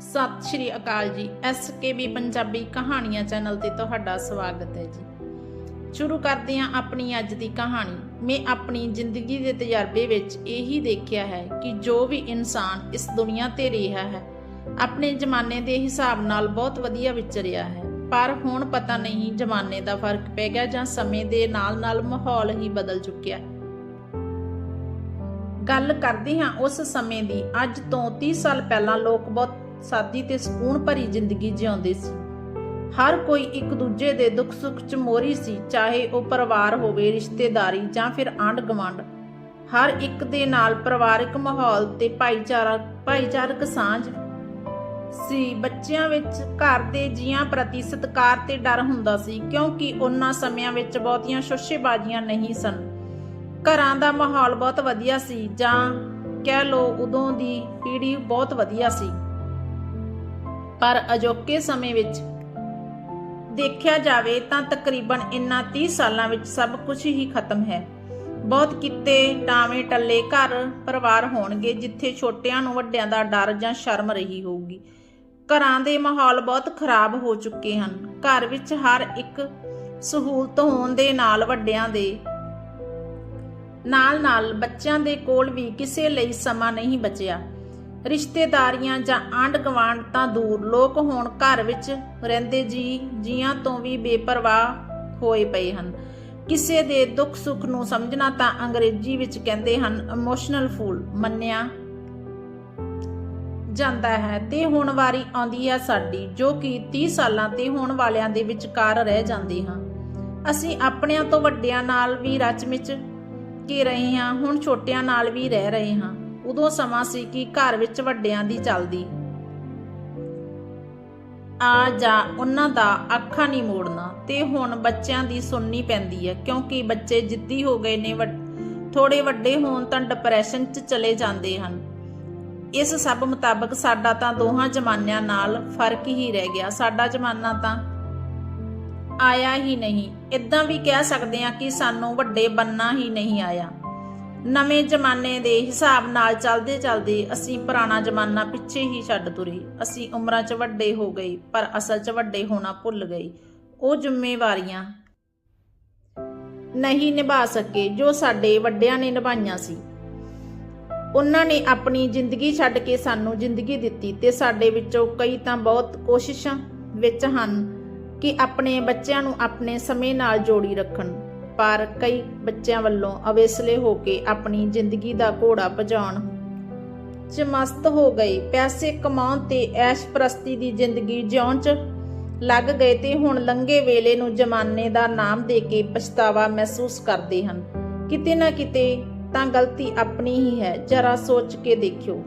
ਸਤਿ ਸ਼੍ਰੀ ਅਕਾਲ ਜੀ। S K ਵੀ ਪੰਜਾਬੀ ਕਹਾਣੀਆਂ ਚੈਨਲ ਤੇ ਤੁਹਾਡਾ ਸਵਾਗਤ ਹੈ ਜੀ। ਸ਼ੁਰੂ ਕਰਦੇ ਹਾਂ ਆਪਣੀ ਅੱਜ ਦੀ ਕਹਾਣੀ। ਮੈਂ ਆਪਣੀ ਜ਼ਿੰਦਗੀ ਦੇ ਤਜਰਬੇ ਵਿੱਚ ਇਹੀ ਦੇਖਿਆ ਹੈ ਕਿ ਜੋ ਵੀ ਇਨਸਾਨ ਇਸ ਦੁਨੀਆ ਤੇ ਰਿਹਾ ਹੈ, ਆਪਣੇ ਜ਼ਮਾਨੇ ਦੇ ਹਿਸਾਬ ਨਾਲ ਬਹੁਤ ਵਧੀਆ ਵਿਚਰਿਆ ਹੈ। ਪਰ ਹੁਣ ਪਤਾ ਨਹੀਂ ਜ਼ਮਾਨੇ ਦਾ ਫ਼ਰਕ ਪੈ ਗਿਆ ਜਾਂ ਸਮੇਂ ਦੇ ਨਾਲ-ਨਾਲ ਮਾਹੌਲ ਹੀ ਬਦਲ ਚੁੱਕਿਆ। ਗੱਲ ਕਰਦੇ ਹਾਂ ਉਸ ਸਮੇਂ ਦੀ। ਅੱਜ ਤੋਂ 30 ਸਾਲ ਪਹਿਲਾਂ ਲੋਕ ਬਹੁਤ ਸਾਦੀ ਤੇ ਸਕੂਨ ਭਰੀ ਜ਼ਿੰਦਗੀ ਜਿਉਂਦੇ ਸੀ। ਹਰ ਕੋਈ ਇੱਕ ਦੂਜੇ ਦੇ ਦੁੱਖ ਸੁੱਖ ਚ ਮੋਰੀ ਸੀ, ਚਾਹੇ ਉਹ ਪਰਿਵਾਰ ਹੋਵੇ, ਰਿਸ਼ਤੇਦਾਰੀ ਜਾਂ ਫਿਰ ਆਂਢ ਗੁਆਂਢ ਹਰ ਇੱਕ ਦੇ ਨਾਲ ਪਰਿਵਾਰਕ ਮਾਹੌਲ ਤੇ ਭਾਈਚਾਰਾ, ਭਾਈਚਾਰਕ ਸਾਂਝ ਸੀ। ਬੱਚਿਆਂ ਵਿੱਚ ਘਰ ਦੇ ਜੀਆਂ ਪ੍ਰਤੀ ਸਤਿਕਾਰ ਤੇ ਡਰ ਹੁੰਦਾ ਸੀ, ਕਿਉਂਕਿ ਉਹਨਾਂ ਸਮਿਆਂ ਵਿੱਚ ਬਹੁਤੀਆਂ ਸ਼ੋਸ਼ੇਬਾਜ਼ੀਆਂ ਨਹੀਂ ਸਨ। ਘਰਾਂ ਦਾ ਮਾਹੌਲ ਬਹੁਤ ਵਧੀਆ ਸੀ ਜਾਂ ਕਹਿ ਲੋ ਉਦੋਂ ਦੀ ਪੀੜ੍ਹੀ ਬਹੁਤ ਵਧੀਆ ਸੀ। ਪਰ ਅਜੋਕੇ ਸਮੇਂ ਵਿੱਚ ਦੇਖਿਆ ਜਾਵੇ ਤਾਂ ਤਕਰੀਬਨ ਇਨ੍ਹਾਂ 30 ਸਾਲਾਂ ਵਿੱਚ ਸਭ ਕੁਝ ਹੀ ਖਤਮ ਹੈ। ਬਹੁਤ ਕਿਤੇ ਟਾਵੇਂ ਟੱਲੇ ਘਰ ਪਰਿਵਾਰ ਹੋਣਗੇ ਜਿੱਥੇ ਛੋਟਿਆਂ ਨੂੰ ਵੱਡਿਆਂ ਦਾ ਡਰ ਜਾਂ ਸ਼ਰਮ ਰਹੀ ਹੋਊਗੀ। ਘਰਾਂ ਦੇ ਮਾਹੌਲ ਬਹੁਤ ਖਰਾਬ ਹੋ ਚੁੱਕੇ ਹਨ। ਘਰ ਵਿੱਚ ਹਰ ਇੱਕ ਸਹੂਲਤ ਹੋਣ ਦੇ ਨਾਲ ਵੱਡਿਆਂ ਦੇ ਨਾਲ ਨਾਲ ਬੱਚਿਆਂ ਦੇ ਕੋਲ ਵੀ ਕਿਸੇ ਲਈ ਸਮਾਂ ਨਹੀਂ ਬਚਿਆ। ਰਿਸ਼ਤੇਦਾਰੀਆਂ ਜਾਂ ਆਂਢ ਗਵਾਂਢ ਤਾਂ ਦੂਰ, ਲੋਕ ਹੁਣ ਘਰ ਵਿੱਚ ਰਹਿੰਦੇ ਜੀ, ਜੀਆਂ ਤੋਂ ਵੀ ਬੇਪਰਵਾਹ ਹੋਏ ਪਏ ਹਨ। ਕਿਸੇ ਦੇ ਦੁੱਖ ਸੁੱਖ ਨੂੰ ਸਮਝਣਾ ਤਾਂ ਅੰਗਰੇਜ਼ੀ ਵਿੱਚ ਕਹਿੰਦੇ ਹਨ ਇਮੋਸ਼ਨਲ ਫੂਲ ਮੰਨਿਆ ਜਾਂਦਾ ਹੈ। ਤੇ ਹੁਣ ਵਾਰੀ ਆਉਂਦੀ ਹੈ ਸਾਡੀ, ਜੋ ਕਿ 30 ਸਾਲਾਂ ਤੇ ਹੋਣ ਵਾਲਿਆਂ ਦੇ ਵਿਚਕਾਰ ਰਹਿ ਜਾਂਦੇ ਹਾਂ। ਅਸੀਂ ਆਪਣਿਆਂ ਤੋਂ ਵੱਡਿਆਂ ਨਾਲ ਵੀ ਰਚ ਮਿਚ ਕੇ ਰਹੇ ਹਾਂ, ਹੁਣ ਛੋਟਿਆਂ ਨਾਲ ਵੀ ਰਹਿ ਰਹੇ ਹਾਂ। ਉਦੋਂ ਸਮਾਂ ਸੀ ਕਿ ਘਰ ਵਿੱਚ ਵੱਡਿਆਂ ਦੀ ਚੱਲਦੀ। ਆ ਜਾ, ਉਹਨਾਂ ਦਾ ਅੱਖਾਂ ਨਹੀਂ ਮੋੜਨਾ। ਤੇ ਹੁਣ ਬੱਚਿਆਂ ਦੀ ਸੁਣਨੀ ਪੈਂਦੀ ਹੈ, ਕਿਉਂਕਿ ਬੱਚੇ ਜਿੱਦੀ ਹੋ ਗਏ ਨੇ ਥੋੜੇ ਵੱਡੇ ਹੋਣ ਤਾਂ ਡਿਪਰੈਸ਼ਨ 'ਚ ਚਲੇ ਜਾਂਦੇ ਹਨ। ਇਸ ਸਭ ਮੁਤਾਬਕ ਸਾਡਾ ਤਾਂ ਦੋਹਾਂ ਜ਼ਮਾਨਿਆਂ ਨਾਲ ਫ਼ਰਕ ਹੀ ਰਹਿ ਗਿਆ। ਸਾਡਾ ਜ਼ਮਾਨਾ ਤਾਂ ਆਇਆ ਹੀ ਨਹੀਂ। ਇਦਾਂ ਵੀ ਕਹਿ ਸਕਦੇ ਹਾਂ ਕਿ ਸਾਨੂੰ ਵੱਡੇ ਬੰਨਾ ਹੀ ਨਹੀਂ ਆਇਆ। ਨਵੇਂ ਜ਼ਮਾਨੇ ਦੇ ਹਿਸਾਬ ਨਾਲ ਚੱਲਦੇ ਚੱਲਦੇ ਅਸੀਂ ਪੁਰਾਣਾ ਜ਼ਮਾਨਾ ਪਿੱਛੇ ਹੀ ਛੱਡ ਤੁਰੇ। ਅਸੀਂ ਉਮਰਾਂ 'ਚ ਵੱਡੇ ਹੋ ਗਏ, ਪਰ ਅਸਲ 'ਚ ਵੱਡੇ ਹੋਣਾ ਭੁੱਲ ਗਏ। ਉਹ ਜ਼ਿੰਮੇਵਾਰੀਆਂ ਨਹੀਂ ਨਿਭਾ ਸਕੇ ਜੋ ਸਾਡੇ ਵੱਡਿਆਂ ਨੇ ਨਿਭਾਈਆਂ ਸੀ। ਉਹਨਾਂ ਨੇ ਆਪਣੀ ਜ਼ਿੰਦਗੀ ਛੱਡ ਕੇ ਸਾਨੂੰ ਜ਼ਿੰਦਗੀ ਦਿੱਤੀ ਤੇ ਸਾਡੇ ਵਿੱਚੋਂ ਕਈ ਤਾਂ ਬਹੁਤ ਕੋਸ਼ਿਸ਼ਾਂ ਵਿੱਚ ਹਨ ਕਿ ਆਪਣੇ ਬੱਚਿਆਂ ਨੂੰ ਆਪਣੇ ਸਮੇਂ ਨਾਲ ਜੋੜੀ ਰੱਖਣ। ਪਰ ਕਈ ਬੱਚਿਆਂ ਵੱਲੋਂ ਅਵੇਸਲੇ ਹੋ ਕੇ ਆਪਣੀ ਜ਼ਿੰਦਗੀ ਦਾ ਘੋੜਾ ਭਜਾਉਣ ਚ ਮਸਤ ਹੋ ਗਏ। ਪੈਸੇ ਕਮਾਉਣ ਤੇ ਐਸ਼ ਪ੍ਰਸਤੀ ਦੀ ਜ਼ਿੰਦਗੀ ਜਿਉਣ ਚ ਲੱਗ ਗਏ ਤੇ ਹੁਣ ਲੰਗੇ ਵੇਲੇ ਨੂੰ ਜ਼ਮਾਨੇ ਦਾ ਨਾਮ ਦੇ ਕੇ ਪਛਤਾਵਾ ਮਹਿਸੂਸ ਕਰਦੇ ਹਨ। ਕਿਤੇ ਨਾ ਕਿਤੇ ਤਾਂ ਗਲਤੀ ਆਪਣੀ ਹੀ ਹੈ, ਜਰਾ ਸੋਚ ਕੇ ਦੇਖਿਓ।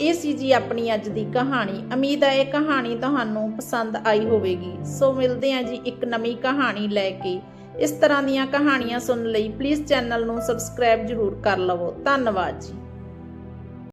ਇਹ ਸੀ ਜੀ ਆਪਣੀ ਅੱਜ ਦੀ ਕਹਾਣੀ। ਉਮੀਦ ਹੈ ਇਹ ਕਹਾਣੀ ਤੁਹਾਨੂੰ ਪਸੰਦ ਆਈ ਹੋਵੇਗੀ। ਸੋ ਮਿਲਦੇ ਹਾਂ ਜੀ ਇੱਕ ਨਵੀਂ ਕਹਾਣੀ ਲੈ ਕੇ। ਇਸ ਤਰ੍ਹਾਂ ਦੀਆਂ ਕਹਾਣੀਆਂ ਸੁਣਨ ਲਈ ਪਲੀਜ਼ ਚੈਨਲ ਨੂੰ ਸਬਸਕ੍ਰਾਈਬ ਜ਼ਰੂਰ ਕਰ ਲਵੋ। ਧੰਨਵਾਦ ਜੀ।